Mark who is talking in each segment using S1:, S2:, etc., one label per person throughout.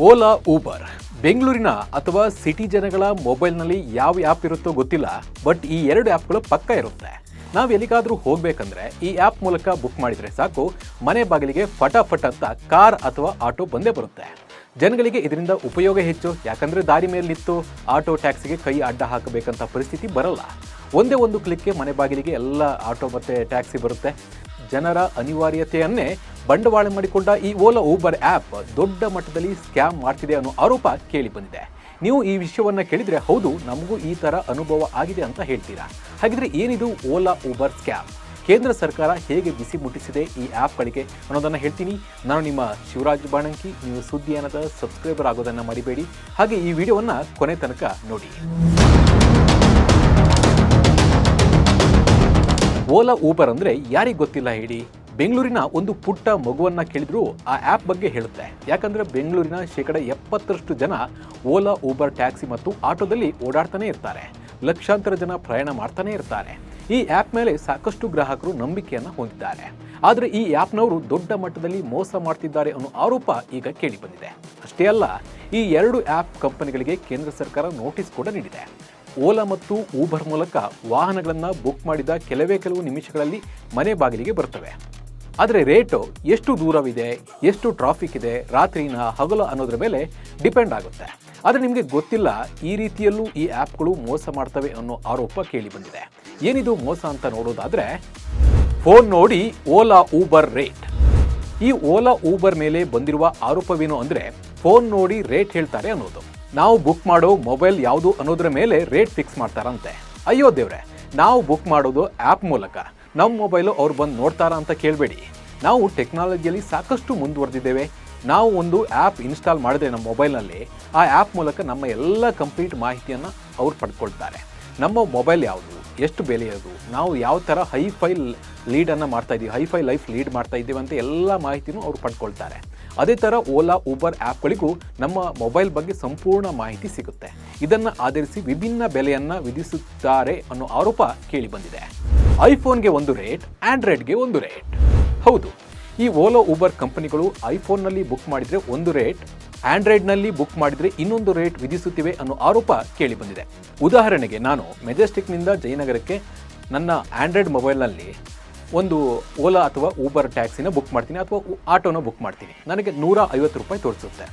S1: Ola Uber ಬೆಂಗಳೂರಿನ ಅಥವಾ city ಜನಗಳ ಮೊಬೈಲ್ನಲ್ಲಿ ಯಾವ ಆ್ಯಪ್ ಇರುತ್ತೋ ಗೊತ್ತಿಲ್ಲ ಬಟ್ ಈ ಎರಡು ಆ್ಯಪ್ಗಳು ಪಕ್ಕ ಇರುತ್ತೆ. ನಾವು ಎಲ್ಲಿಗಾದರೂ ಹೋಗಬೇಕಂದ್ರೆ ಈ ಆ್ಯಪ್ ಮೂಲಕ ಬುಕ್ ಮಾಡಿದರೆ ಸಾಕು. ಮನೆ ಬಾಗಿಲಿಗೆ ಫಟಾಫಟ್ ಅಂತ ಕಾರ್ ಅಥವಾ ಆಟೋ ಬಂದೇ ಬರುತ್ತೆ. ಜನಗಳಿಗೆ ಇದರಿಂದ ಉಪಯೋಗ ಹೆಚ್ಚು. ಯಾಕಂದರೆ ದಾರಿ ಮೇಲೆ ನಿಂತು ಆಟೋ ಟ್ಯಾಕ್ಸಿಗೆ ಕೈ ಅಡ್ಡ ಹಾಕಬೇಕಂತ ಪರಿಸ್ಥಿತಿ ಬರಲ್ಲ. ಒಂದೇ ಒಂದು ಕ್ಲಿಕ್ಗೆ ಮನೆ ಬಾಗಿಲಿಗೆ ಎಲ್ಲ ಆಟೋ ಮತ್ತು ಟ್ಯಾಕ್ಸಿ ಬರುತ್ತೆ. ಜನರ ಅನಿವಾರ್ಯತೆಯನ್ನೇ ಬಂಡವಾಳ ಮಾಡಿಕೊಂಡ ಈ ಓಲಾ ಊಬರ್ ಆ್ಯಪ್ ದೊಡ್ಡ ಮಟ್ಟದಲ್ಲಿ ಸ್ಕ್ಯಾಮ್ ಮಾಡ್ತಿದೆ ಅನ್ನೋ ಆರೋಪ ಕೇಳಿ ಬಂದಿದೆ. ನೀವು ಈ ವಿಷಯವನ್ನು ಕೇಳಿದರೆ ಹೌದು, ನಮಗೂ ಈ ಥರ ಅನುಭವ ಆಗಿದೆ ಅಂತ ಹೇಳ್ತೀರಾ? ಹಾಗಿದ್ರೆ ಏನಿದು ಓಲಾ ಊಬರ್ ಸ್ಕ್ಯಾಮ್? ಕೇಂದ್ರ ಸರ್ಕಾರ ಹೇಗೆ ಬಿಸಿ ಮುಟ್ಟಿಸಿದೆ ಈ ಆ್ಯಪ್ಗಳಿಗೆ ಅನ್ನೋದನ್ನು ಹೇಳ್ತೀನಿ. ನಾನು ನಿಮ್ಮ ಶಿವರಾಜ್ ಬಾಣಂಕಿ, ನೀವು ಸುದ್ದಿ ಅನ್ನದ ಸಬ್ಸ್ಕ್ರೈಬರ್ ಆಗೋದನ್ನು ಮರಿಬೇಡಿ. ಹಾಗೆ ಈ ವಿಡಿಯೋವನ್ನು ಕೊನೆ ತನಕ ನೋಡಿ. ಓಲಾ, ಊಬರ್ ಅಂದ್ರೆ ಯಾರಿಗೆ ಗೊತ್ತಿಲ್ಲ ಹೇಳಿ? ಬೆಂಗಳೂರಿನ ಒಂದು ಪುಟ್ಟ ಮಗುವನ್ನ ಕೇಳಿದ್ರು ಆ ಆ್ಯಪ್ ಬಗ್ಗೆ ಹೇಳುತ್ತೆ. ಯಾಕಂದ್ರೆ ಬೆಂಗಳೂರಿನ ಶೇಕಡ ಎಪ್ಪತ್ತರಷ್ಟು ಜನ ಓಲಾ, ಊಬರ್, ಟ್ಯಾಕ್ಸಿ ಮತ್ತು ಆಟೋದಲ್ಲಿ ಓಡಾಡ್ತಾನೆ ಇರ್ತಾರೆ. ಲಕ್ಷಾಂತರ ಜನ ಪ್ರಯಾಣ ಮಾಡ್ತಾನೆ ಇರ್ತಾರೆ. ಈ ಆ್ಯಪ್ ಮೇಲೆ ಸಾಕಷ್ಟು ಗ್ರಾಹಕರು ನಂಬಿಕೆಯನ್ನ ಹೊಂದಿದ್ದಾರೆ. ಆದರೆ ಈ ಆ್ಯಪ್ನವರು ದೊಡ್ಡ ಮಟ್ಟದಲ್ಲಿ ಮೋಸ ಮಾಡ್ತಿದ್ದಾರೆ ಅನ್ನೋ ಆರೋಪ ಈಗ ಕೇಳಿ ಬಂದಿದೆ. ಅಷ್ಟೇ ಅಲ್ಲ, ಈ ಎರಡು ಆ್ಯಪ್ ಕಂಪನಿಗಳಿಗೆ ಕೇಂದ್ರ ಸರ್ಕಾರ ನೋಟಿಸ್ ಕೂಡ ನೀಡಿದೆ. ಓಲಾ ಮತ್ತು ಊಬರ್ ಮೂಲಕ ವಾಹನಗಳನ್ನು ಬುಕ್ ಮಾಡಿದ ಕೆಲವೇ ಕೆಲವು ನಿಮಿಷಗಳಲ್ಲಿ ಮನೆ ಬಾಗಿಲಿಗೆ ಬರ್ತವೆ. ಆದರೆ ರೇಟು ಎಷ್ಟು ದೂರವಿದೆ, ಎಷ್ಟು ಟ್ರಾಫಿಕ್ ಇದೆ, ರಾತ್ರಿನ ಹಗಲು ಅನ್ನೋದ್ರ ಮೇಲೆ ಡಿಪೆಂಡ್ ಆಗುತ್ತೆ. ಆದರೆ ನಿಮಗೆ ಗೊತ್ತಿಲ್ಲ ಈ ರೀತಿಯಲ್ಲೂ ಈ ಆ್ಯಪ್ಗಳು ಮೋಸ ಮಾಡ್ತವೆ ಅನ್ನೋ ಆರೋಪ ಕೇಳಿ ಬಂದಿದೆ. ಏನಿದು ಮೋಸ ಅಂತ ನೋಡೋದಾದರೆ ಫೋನ್ ನೋಡಿ ಓಲಾ ಊಬರ್ ರೇಟ್. ಈ ಓಲಾ ಊಬರ್ ಮೇಲೆ ಬಂದಿರುವ ಆರೋಪವೇನು ಅಂದರೆ ಫೋನ್ ನೋಡಿ ರೇಟ್ ಹೇಳ್ತಾರೆ ಅನ್ನೋದು. ನಾವು ಬುಕ್ ಮಾಡೋ ಮೊಬೈಲ್ ಯಾವುದು ಅನ್ನೋದ್ರ ಮೇಲೆ ರೇಟ್ ಫಿಕ್ಸ್ ಮಾಡ್ತಾರಂತೆ. ಅಯ್ಯೋ ದೇವ್ರೆ, ನಾವು ಬುಕ್ ಮಾಡೋದು ಆ್ಯಪ್ ಮೂಲಕ. ನಮ್ಮ ಮೊಬೈಲು ಅವ್ರು ಬಂದು ನೋಡ್ತಾರಾ ಅಂತ ಕೇಳಬೇಡಿ. ನಾವು ಟೆಕ್ನಾಲಜಿಯಲ್ಲಿ ಸಾಕಷ್ಟು ಮುಂದುವರೆದಿದ್ದೇವೆ. ನಾವು ಒಂದು ಆ್ಯಪ್ ಇನ್ಸ್ಟಾಲ್ ಮಾಡಿದ್ರೆ ನಮ್ಮ ಮೊಬೈಲ್ನಲ್ಲಿ ಆ ಆ್ಯಪ್ ಮೂಲಕ ನಮ್ಮ ಎಲ್ಲ ಕಂಪ್ಲೀಟ್ ಮಾಹಿತಿಯನ್ನು ಅವ್ರು ಪಡ್ಕೊಳ್ತಾರೆ. ನಮ್ಮ ಮೊಬೈಲ್ ಯಾವುದು, ಎಷ್ಟು ಬೆಲೆಯೋದು ನಾವು ಯಾವ ಥರ ಹೈಫೈ ಲೀಡನ್ನು ಮಾಡ್ತಾ ಇದ್ದೀವಿ ಹೈಫೈ ಲೈಫ್ ಲೀಡ್ ಮಾಡ್ತಾ ಇದ್ದೀವಿ ಅಂತ ಎಲ್ಲ ಮಾಹಿತಿನೂ ಅವ್ರು ಪಡ್ಕೊಳ್ತಾರೆ. ಅದೇ ಥರ ಓಲಾ, ಊಬರ್ ಆ್ಯಪ್ಗಳಿಗೂ ನಮ್ಮ ಮೊಬೈಲ್ ಬಗ್ಗೆ ಸಂಪೂರ್ಣ ಮಾಹಿತಿ ಸಿಗುತ್ತೆ. ಇದನ್ನು ಆಧರಿಸಿ ವಿಭಿನ್ನ ಬೆಲೆಯನ್ನು ವಿಧಿಸುತ್ತಾರೆ ಅನ್ನೋ ಆರೋಪ ಕೇಳಿಬಂದಿದೆ ಐಫೋನ್ಗೆ ಒಂದು ರೇಟ್, ಆಂಡ್ರಾಯ್ಡ್ಗೆ ಒಂದು ರೇಟ್. ಹೌದು, ಈ ಓಲಾ, ಊಬರ್ ಕಂಪನಿಗಳು ಐಫೋನ್ನಲ್ಲಿ ಬುಕ್ ಮಾಡಿದರೆ ಒಂದು ರೇಟ್, ಆಂಡ್ರಾಯ್ಡ್ನಲ್ಲಿ ಬುಕ್ ಮಾಡಿದರೆ ಇನ್ನೊಂದು ರೇಟ್ ವಿಧಿಸುತ್ತಿವೆ ಅನ್ನೋ ಆರೋಪ ಕೇಳಿಬಂದಿದೆ ಉದಾಹರಣೆಗೆ ನಾನು ಮೆಜೆಸ್ಟಿಕ್ನಿಂದ ಜಯನಗರಕ್ಕೆ ನನ್ನ ಆಂಡ್ರಾಯ್ಡ್ ಮೊಬೈಲ್ನಲ್ಲಿ ಒಂದು ಓಲಾ ಅಥವಾ ಊಬರ್ ಟ್ಯಾಕ್ಸಿನ ಬುಕ್ ಮಾಡ್ತೀನಿ ಅಥವಾ ಆಟೋನ ಬುಕ್ ಮಾಡ್ತೀನಿ. ನನಗೆ ನೂರ ಐವತ್ತು ರೂಪಾಯಿ ತೋರಿಸುತ್ತೆ.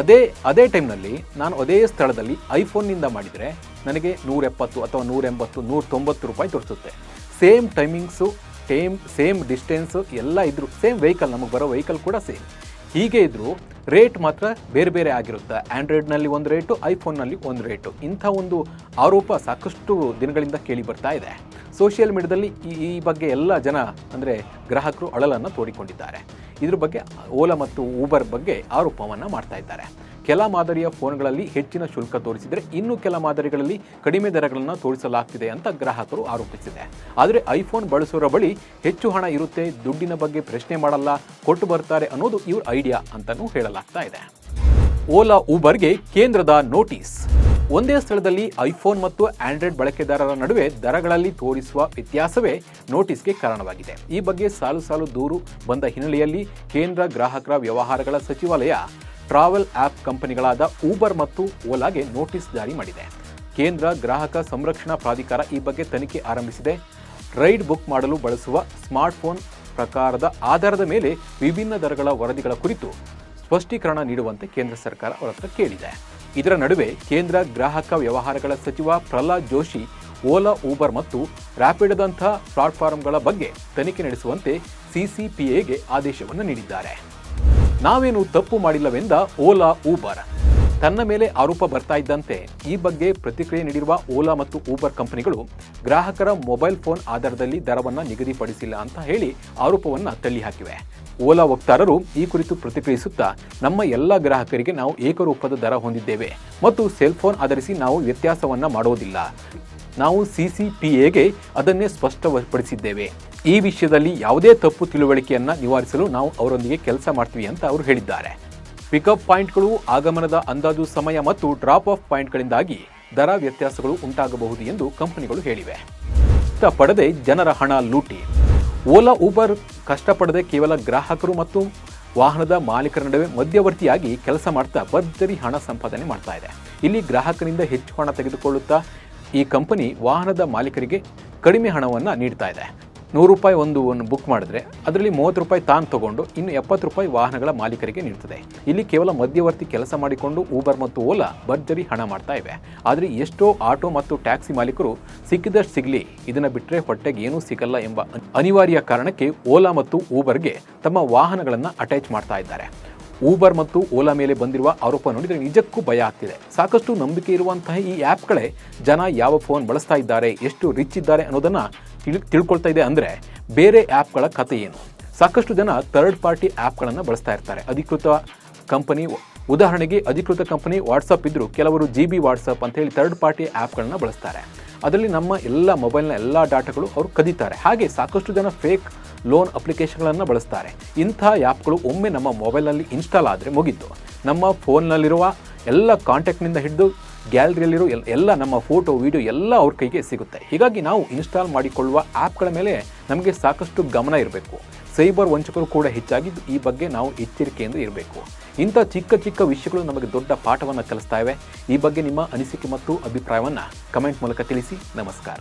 S1: ಅದೇ ಅದೇ ಟೈಮ್ನಲ್ಲಿ ನಾನು ಅದೇ ಸ್ಥಳದಲ್ಲಿ ಐಫೋನ್ನಿಂದ ಮಾಡಿದರೆ ನನಗೆ ನೂರ ಎಪ್ಪತ್ತು ಅಥವಾ ನೂರ ಎಂಬತ್ತು ನೂರ ತೊಂಬತ್ತು ರೂಪಾಯಿ ತೋರಿಸುತ್ತೆ. Same timings same same distance ಎಲ್ಲ ಇದ್ದರೂ ಸೇಮ್ ವೆಹಿಕಲ್ ನಮಗೆ ಬರೋ ವೆಹಿಕಲ್ ಕೂಡ ಸೇಮ್ ಹೀಗೆ ಇದ್ದರೂ ರೇಟ್ ಮಾತ್ರ ಬೇರೆ ಬೇರೆ ಆಗಿರುತ್ತೆ. ಆ್ಯಂಡ್ರಾಯ್ಡ್ನಲ್ಲಿ ಒಂದು ರೇಟು ಐಫೋನ್ನಲ್ಲಿ ಒಂದು ರೇಟು. ಇಂಥ ಒಂದು ಆರೋಪ ಸಾಕಷ್ಟು ದಿನಗಳಿಂದ ಕೇಳಿ ಬರ್ತಾ ಇದೆ. ಸೋಷಿಯಲ್ ಮೀಡಿಯಾದಲ್ಲಿ ಈ ಬಗ್ಗೆ ಎಲ್ಲ ಜನ ಅಂದರೆ ಗ್ರಾಹಕರು ಅಳಲನ್ನು ತೋಡಿಕೊಂಡಿದ್ದಾರೆ. ಇದ್ರ ಬಗ್ಗೆ ಓಲಾ ಮತ್ತು ಊಬರ್ ಬಗ್ಗೆ ಆರೋಪವನ್ನು ಮಾಡ್ತಾ ಇದ್ದಾರೆ. ಕೆಲ ಮಾದರಿಯ ಫೋನ್ಗಳಲ್ಲಿ ಹೆಚ್ಚಿನ ಶುಲ್ಕ ತೋರಿಸಿದರೆ ಇನ್ನು ಕೆಲ ಮಾದರಿಗಳಲ್ಲಿ ಕಡಿಮೆ ದರಗಳನ್ನು ತೋರಿಸಲಾಗ್ತಿದೆ ಅಂತ ಗ್ರಾಹಕರು ಆರೋಪಿಸಿದೆ. ಆದರೆ ಐಫೋನ್ ಬಳಸೋರ ಬಳಿ ಹೆಚ್ಚು ಹಣ ಇರುತ್ತೆ, ದುಡ್ಡಿನ ಬಗ್ಗೆ ಪ್ರಶ್ನೆ ಮಾಡಲ್ಲ, ಕೊಟ್ಟು ಬರ್ತಾರೆ ಅನ್ನೋದು ಇವ್ರ ಐಡಿಯಾ ಅಂತಲೂ ಹೇಳಲಾಗ್ತಾ ಇದೆ. ಓಲಾ, ಊಬರ್ಗೆ ಕೇಂದ್ರದ ನೋಟಿಸ್. ಒಂದೇ ಸ್ಥಳದಲ್ಲಿ ಐಫೋನ್ ಮತ್ತು ಆಂಡ್ರಾಯ್ಡ್ ಬಳಕೆದಾರರ ನಡುವೆ ದರಗಳಲ್ಲಿ ತೋರಿಸುವ ವ್ಯತ್ಯಾಸವೇ ನೋಟಿಸ್ಗೆ ಕಾರಣವಾಗಿದೆ. ಈ ಬಗ್ಗೆ ಸಾಲು ಸಾಲು ದೂರು ಬಂದ ಹಿನ್ನೆಲೆಯಲ್ಲಿ ಕೇಂದ್ರ ಗ್ರಾಹಕರ ವ್ಯವಹಾರಗಳ ಸಚಿವಾಲಯ ಟ್ರಾವೆಲ್ ಆ್ಯಪ್ ಕಂಪನಿಗಳಾದ ಊಬರ್ ಮತ್ತು ಓಲಾಗೆ ನೋಟಿಸ್ ಜಾರಿ ಮಾಡಿದೆ. ಕೇಂದ್ರ ಗ್ರಾಹಕ ಸಂರಕ್ಷಣಾ ಪ್ರಾಧಿಕಾರ ಈ ಬಗ್ಗೆ ತನಿಖೆ ಆರಂಭಿಸಿದೆ. ರೈಡ್ ಬುಕ್ ಮಾಡಲು ಬಳಸುವ ಸ್ಮಾರ್ಟ್ಫೋನ್ ಪ್ರಕಾರದ ಆಧಾರದ ಮೇಲೆ ವಿಭಿನ್ನ ದರಗಳ ವರದಿಗಳ ಕುರಿತು ಸ್ಪಷ್ಟೀಕರಣ ನೀಡುವಂತೆ ಕೇಂದ್ರ ಸರ್ಕಾರ ಅವರ ಕೇಳಿದೆ. ಇದರ ನಡುವೆ ಕೇಂದ್ರ ಗ್ರಾಹಕ ವ್ಯವಹಾರಗಳ ಸಚಿವ ಪ್ರಹ್ಲಾದ್ ಜೋಶಿ, ಓಲಾ, ಊಬರ್ ಮತ್ತು ರ್ಯಾಪಿಡ್ದಂಥ ಪ್ಲಾಟ್ಫಾರ್ಮ್ಗಳ ಬಗ್ಗೆ ತನಿಖೆ ನಡೆಸುವಂತೆ ಸಿಸಿಪಿಎಗೆ ಆದೇಶವನ್ನು ನೀಡಿದ್ದಾರೆ. ನಾವೇನು ತಪ್ಪು ಮಾಡಿಲ್ಲವೆಂದ ಓಲಾ, ಊಬರ್. ತನ್ನ ಮೇಲೆ ಆರೋಪ ಬರ್ತಾ ಇದ್ದಂತೆ ಈ ಬಗ್ಗೆ ಪ್ರತಿಕ್ರಿಯೆ ನೀಡಿರುವ ಓಲಾ ಮತ್ತು ಊಬರ್ ಕಂಪನಿಗಳು ಗ್ರಾಹಕರ ಮೊಬೈಲ್ ಫೋನ್ ಆಧಾರದಲ್ಲಿ ದರವನ್ನು ನಿಗದಿಪಡಿಸಿಲ್ಲ ಅಂತ ಹೇಳಿ ಆರೋಪವನ್ನು ತಳ್ಳಿಹಾಕಿವೆ. ಓಲಾ ವಕ್ತಾರರು ಈ ಕುರಿತು ಪ್ರತಿಕ್ರಿಯಿಸುತ್ತಾ, ನಮ್ಮ ಎಲ್ಲ ಗ್ರಾಹಕರಿಗೆ ನಾವು ಏಕರೂಪದ ದರ ಹೊಂದಿದ್ದೇವೆ ಮತ್ತು ಸೆಲ್ ಫೋನ್ ಆಧರಿಸಿ ನಾವು ವ್ಯತ್ಯಾಸವನ್ನ ಮಾಡೋದಿಲ್ಲ. ನಾವು ಸಿಸಿಪಿಎಗೆ ಅದನ್ನೇ ಸ್ಪಷ್ಟಪಡಿಸಿದ್ದೇವೆ ಈ ವಿಷಯದಲ್ಲಿ ಯಾವುದೇ ತಪ್ಪು ತಿಳುವಳಿಕೆಯನ್ನು ನಿವಾರಿಸಲು ನಾವು ಅವರೊಂದಿಗೆ ಕೆಲಸ ಮಾಡ್ತೀವಿ ಅಂತ ಅವರು ಹೇಳಿದ್ದಾರೆ. ಪಿಕಪ್ ಪಾಯಿಂಟ್ಗಳು ಆಗಮನದ ಅಂದಾಜು ಸಮಯ ಮತ್ತು ಡ್ರಾಪ್ ಆಫ್ ಪಾಯಿಂಟ್ಗಳಿಂದಾಗಿ ದರ ವ್ಯತ್ಯಾಸಗಳು ಉಂಟಾಗಬಹುದು ಎಂದು ಕಂಪನಿಗಳು ಹೇಳಿವೆ. ಪಡದೆ ಜನರ ಹಣ ಲೂಟಿ. ಓಲಾ ಊಬರ್ ಕಷ್ಟಪಡದೆ ಕೇವಲ ಗ್ರಾಹಕರು ಮತ್ತು ವಾಹನದ ಮಾಲೀಕರ ನಡುವೆ ಮಧ್ಯವರ್ತಿಯಾಗಿ ಕೆಲಸ ಮಾಡ್ತಾ ಭರ್ಜರಿ ಹಣ ಸಂಪಾದನೆ ಮಾಡ್ತಾ ಇದೆ. ಇಲ್ಲಿ ಗ್ರಾಹಕರಿಂದ ಹೆಚ್ಚು ಹಣ ತೆಗೆದುಕೊಳ್ಳುತ್ತಾ ಈ ಕಂಪನಿ ವಾಹನದ ಮಾಲೀಕರಿಗೆ ಕಡಿಮೆ ಹಣವನ್ನು ನೀಡ್ತಾ ಇದೆ. ನೂರು ರೂಪಾಯಿ ಒಂದು ಒಂದು ಬುಕ್ ಮಾಡಿದ್ರೆ ಅದರಲ್ಲಿ ಮೂವತ್ತು ರೂಪಾಯಿ ತಾನು ತಗೊಂಡು ಇನ್ನು ಎಪ್ಪತ್ತು ರೂಪಾಯಿ ವಾಹನಗಳ ಮಾಲೀಕರಿಗೆ ನೀಡುತ್ತದೆ ಇಲ್ಲಿ ಕೇವಲ ಮಧ್ಯವರ್ತಿ ಕೆಲಸ ಮಾಡಿಕೊಂಡು ಊಬರ್ ಮತ್ತು ಓಲಾ ಭರ್ಜರಿ ಹಣ ಮಾಡ್ತಾ ಇವೆ. ಆದರೆ ಎಷ್ಟೋ ಆಟೋ ಮತ್ತು ಟ್ಯಾಕ್ಸಿ ಮಾಲೀಕರು ಸಿಕ್ಕಿದಷ್ಟು ಸಿಗಲಿ, ಇದನ್ನು ಬಿಟ್ಟರೆ ಹೊಟ್ಟೆಗೆ ಏನೂ ಸಿಗಲ್ಲ ಎಂಬ ಅನಿವಾರ್ಯ ಕಾರಣಕ್ಕೆ ಓಲಾ ಮತ್ತು ಊಬರ್ಗೆ ತಮ್ಮ ವಾಹನಗಳನ್ನು ಅಟ್ಯಾಚ್ ಮಾಡ್ತಾ ಇದ್ದಾರೆ. ಊಬರ್ ಮತ್ತು ಓಲಾ ಮೇಲೆ ಬಂದಿರುವ ಆರೋಪ ನೋಡಿದರೆ ನಿಜಕ್ಕೂ ಭಯ ಆಗ್ತಿದೆ. ಸಾಕಷ್ಟು ನಂಬಿಕೆ ಇರುವಂತಹ ಈ ಆ್ಯಪ್ಗಳೇ ಜನ ಯಾವ ಫೋನ್ ಬಳಸ್ತಾ ಇದ್ದಾರೆ, ಎಷ್ಟು ರಿಚ್ ಇದ್ದಾರೆ ಅನ್ನೋದನ್ನು ತಿಳಿ, ತಿಳ್ಕೊಳ್ತಾ ಇದೆ ಅಂದರೆ ಬೇರೆ ಆ್ಯಪ್ಗಳ ಕಥೆ ಏನು? ಸಾಕಷ್ಟು ಜನ ಥರ್ಡ್ ಪಾರ್ಟಿ ಆ್ಯಪ್ಗಳನ್ನು ಬಳಸ್ತಾ ಇರ್ತಾರೆ. ಅಧಿಕೃತ ಕಂಪನಿ ಉದಾಹರಣೆಗೆ ಅಧಿಕೃತ ಕಂಪನಿ ವಾಟ್ಸಪ್ ಇದ್ದರೂ ಕೆಲವರು ಜಿ ಬಿ ವಾಟ್ಸಪ್ ಅಂತ ಹೇಳಿ ಥರ್ಡ್ ಪಾರ್ಟಿ ಆ್ಯಪ್ಗಳನ್ನು ಬಳಸ್ತಾರೆ. ಅದರಲ್ಲಿ ನಮ್ಮ ಎಲ್ಲ ಮೊಬೈಲ್ನ ಎಲ್ಲ ಡಾಟಾಗಳು ಅವರು ಕದೀತಾರೆ. ಹಾಗೆ ಸಾಕಷ್ಟು ಜನ ಫೇಕ್ ಲೋನ್ ಅಪ್ಲಿಕೇಶನ್ಗಳನ್ನು ಬಳಸ್ತಾರೆ. ಇಂಥ ಆ್ಯಪ್ಗಳು ಒಮ್ಮೆ ನಮ್ಮ ಮೊಬೈಲ್ನಲ್ಲಿ ಇನ್ಸ್ಟಾಲ್ ಆದರೆ ಮುಗೀತು. ನಮ್ಮ ಫೋನ್ನಲ್ಲಿರುವ ಎಲ್ಲ ಕಾಂಟ್ಯಾಕ್ಟ್ನಿಂದ ಹಿಡಿದು ಗ್ಯಾಲರಿಯಲ್ಲಿರೋ ಎಲ್ಲ ನಮ್ಮ ಫೋಟೋ, ವಿಡಿಯೋ ಎಲ್ಲ ಅವ್ರ ಕೈಗೆ ಸಿಗುತ್ತೆ. ಹೀಗಾಗಿ ನಾವು ಇನ್ಸ್ಟಾಲ್ ಮಾಡಿಕೊಳ್ಳುವ ಆ್ಯಪ್ಗಳ ಮೇಲೆ ನಮಗೆ ಸಾಕಷ್ಟು ಗಮನ ಇರಬೇಕು. ಸೈಬರ್ ವಂಚಕರು ಕೂಡ ಹೆಚ್ಚಾಗಿದ್ದು ಈ ಬಗ್ಗೆ ನಾವು ಎಚ್ಚರಿಕೆಯಿಂದ ಇರಬೇಕು. ಇಂಥ ಚಿಕ್ಕ ಚಿಕ್ಕ ವಿಷಯಗಳು ನಮಗೆ ದೊಡ್ಡ ಪಾಠವನ್ನು ಕಲಿಸ್ತಾ ಇವೆ. ಈ ಬಗ್ಗೆ ನಿಮ್ಮ ಅನಿಸಿಕೆ ಮತ್ತು ಅಭಿಪ್ರಾಯವನ್ನು ಕಮೆಂಟ್ ಮೂಲಕ ತಿಳಿಸಿ. ನಮಸ್ಕಾರ.